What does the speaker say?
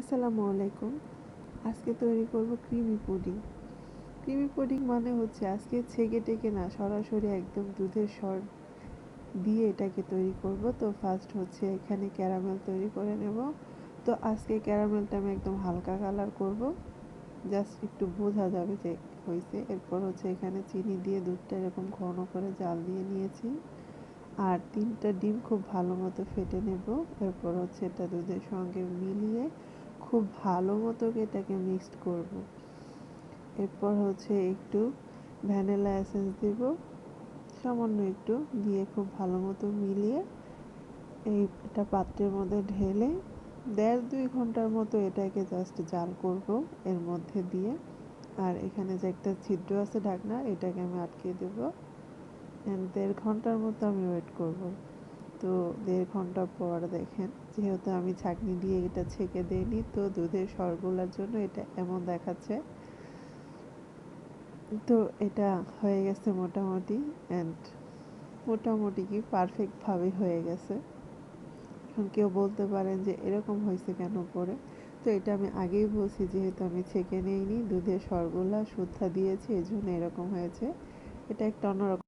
আসসালামু আলাইকুম। আজকে তৈরি করব ক্রিমি পুডিং। ক্রিমি পুডিং মানে হচ্ছে আজকে ছেঁকে টেকে না, সরাসরি একদম দুধের সর দিয়ে এটাকে তৈরি করব। তো ফার্স্ট হচ্ছে এখানে ক্যারামেল তৈরি করে নেব। তো আজকে ক্যারামেলটা আমি একদম হালকা কালার করব। জাস্ট একটু বোঝা যাবে যে হয়েছে। এরপর হচ্ছে এখানে চিনি দিয়ে দুধটা এরকম ঘন করে জাল দিয়ে নিয়েছি। আর তিনটা ডিম খুব ভালো মতো ফেটে নেব। এরপর হচ্ছে এটা দুধের সঙ্গে মিলিয়ে খুব ভালো মতো এটাকে মিক্সড করব। এরপর হচ্ছে একটু ভ্যানিলা এসেন্স দেব। সামান্য একটু দিয়ে খুব ভালো মতো মিলিয়ে এই এটা পাত্রের মধ্যে ঢেলে দেড় দুই ঘণ্টার মতো এটাকে জাস্ট জাল করব এর মধ্যে দিয়ে। আর এখানে যে একটা ছিদ্র আছে ঢাকনা, এটাকে আমি আটকে দেবো। অ্যান্ড দেড় ঘণ্টার মতো আমি ওয়েট করব। তো দেড় ঘণ্টা পর দেখেন, যেহেতু আমি ছাঁকনি দিয়ে এটা ছেঁকে দিইনি, তো দুধের সরগুলার জন্য এটা এমন দেখাচ্ছে। তো এটা হয়ে গেছে মোটামুটি অ্যান্ড মোটামুটি কি পারফেক্টভাবে হয়ে গেছে। এখন কেউ বলতে পারেন যে এরকম হয়েছে কেন করে? তো এটা আমি আগেই বলছি, যেহেতু আমি ছেঁকে নিইনি, দুধের সরগুলা, সুদ্ধা দিয়েছি এই জন্য এরকম হয়েছে। এটা একটা অন্যরকম